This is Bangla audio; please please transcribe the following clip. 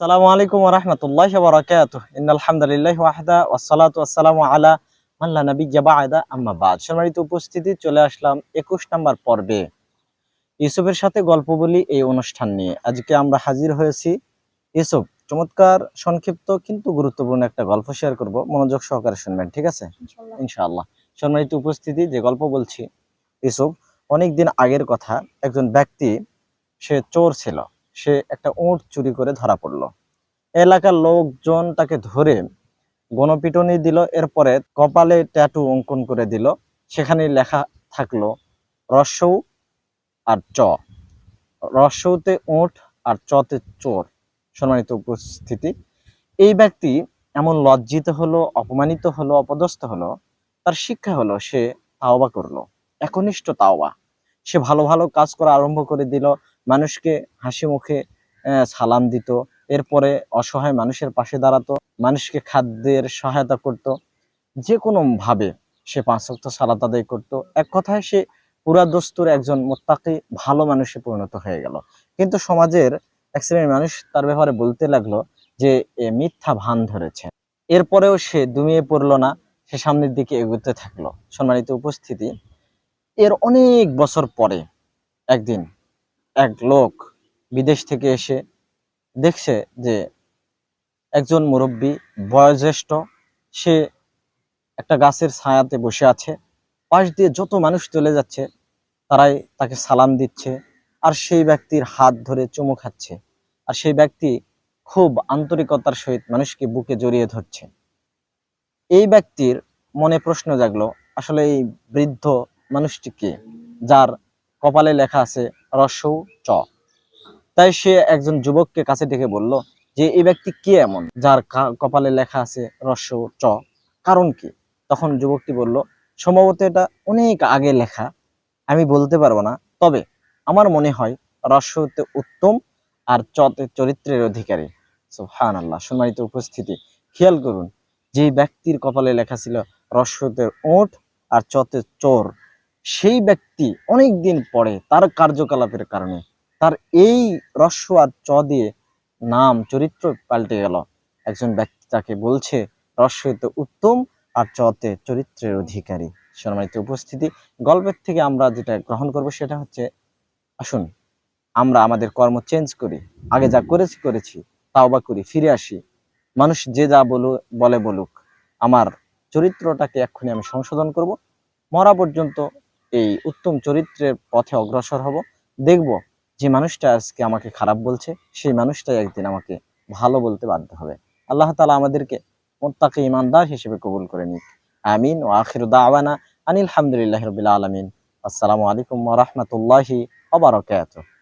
আসসালামু আলাইকুম রহমতুল্লাহ বরাকাত আলহামদুলিল্লাহ ওয়াহদা ওয়াসসালাতু ওয়াসসালামু আলা মাল্লা নবিয়্যা বা'দা আম্মা বাদ। সম্মানিত উপস্থিতি চলে আসলাম একুশ নাম্বার পর্বে। ইউসুফের সাথে গল্প বলি এই অনুষ্ঠান নিয়ে। আজকে আমরা হাজির হয়েছি ইউসুফ। চমৎকার সংক্ষিপ্ত কিন্তু গুরুত্বপূর্ণ একটা গল্প শেয়ার করব। মনোযোগ সহকারে শুনবেন ঠিক আছে? ইনশাআল্লাহ। সম্মানিত উপস্থিতি যে গল্প বলছি ইউসুফ অনেক দিন আগের কথা একজন ব্যক্তি সে চোর ছিল। সে একটা উঁট চুরি করে ধরা পড়ল। এলাকার লোকজন তাকে ধরে গণপিটনি দিল, এরপরে কপালে ট্যাটু অঙ্কন করে দিল। সেখানে লেখা থাকল রস্যৌ আর চ। রস্যৌতে উঁট আর চতে চোর। সম্মানিত উপস্থিতি, এই ব্যক্তি এমন লজ্জিত হলো, অপমানিত হলো, অপদস্থ হলো, তার শিক্ষা হলো সে তাওবা করল, একনিষ্ঠ তাওবা। সে ভালো ভালো কাজ করা আরম্ভ করে দিল মানুষকে হাসি মুখে সালাম দিত। এরপরে অসহায় মানুষের পাশে দাঁড়াতো, মানুষকে খাদ্যের সহায়তা করত। যে কোনো ভাবে সে পাঁচ ওয়াক্ত সালাত আদায় করতো। এক কথায় সে পুরা দস্তুর একজন মোত্তাকি, ভালো মানুষে পরিণত হয়ে গেল। কিন্তু সমাজের এক মানুষ তার ব্যাপারে বলতে লাগল যে, এ মিথ্যা ভান ধরেছে। এরপরেও সে দুমিয়ে পড়ল না, সে সামনের দিকে এগোতে থাকল। সম্মানিত উপস্থিতি, এর অনেক বছর পরে, একদিন এক লোক বিদেশ থেকে এসে দেখছে যে একজন মুরব্বী বয়োজ্যেষ্ঠ, সে একটা গাছের ছায়াতে বসে আছে। পাশ দিয়ে যত মানুষ চলে যাচ্ছে, তারাই তাকে সালাম দিচ্ছে আর সেই ব্যক্তির হাত ধরে চুমু খাচ্ছে আর সেই ব্যক্তি খুব আন্তরিকতার সহিত মানুষকে বুকে জড়িয়ে ধরছে। এই ব্যক্তির মনে প্রশ্ন জাগলো, আসলে এই বৃদ্ধ মানুষটি কে? যার কপালে লেখা আছে রসৌ চ। তাই সে একজন যুবককে কাছে ডেকে বলল যে, এই ব্যক্তি কে এমন যার কপালে লেখা আছে রস্য চ? কারণ কি? তখন যুবকটি বলল, সম্ভবত এটা অনেক আগে লেখা। আমি বলতে পারব না। তবে আমার মনে হয় রস্যতে উত্তম আর চতে চরিত্রের অধিকারী। সুহান আল্লাহ সম্মানিত উপস্থিতি, খেয়াল করুন যে ব্যক্তির কপালে লেখা ছিল রস্যতে ওঠ আর চতে চোর সেই ব্যক্তি অনেক দিন পরে তার কার্যকলাপের কারণে তার এই রস্য আর চ দিয়ে নাম, চরিত্র পাল্টে গেল। একজন ব্যক্তি তাকে বলছে রস্যতে উত্তম আর চতে চরিত্রের অধিকারী। সম্মানিত উপস্থিতি, গল্পের থেকে আমরা যেটা গ্রহণ করব সেটা হচ্ছে, আসুন আমরা আমাদের কর্ম চেঞ্জ করি। আগে যা করেছি করেছি, তাও বা করি, ফিরে আসি। মানুষ যে যা বলু, বলে বলুক। আমার চরিত্রটাকে এক্ষুনি আমি সংশোধন করব। মরা পর্যন্ত এই উত্তম চরিত্রের পথে অগ্রসর হব। দেখব যে মানুষটা আজকে আমাকে খারাপ বলছে, সেই মানুষটাই একদিন আমাকে ভালো বলতে বাধ্য হবে। আল্লাহ তালা আমাদেরকে তাকে ইমানদার হিসেবে কবুল করে নিক। আমিন। ও আখির দাওয়ানা আনিল হামদুলিল্লাহ রবিল আলমিন। আসসালামু আলাইকুম রহমতুল্লাহি আবার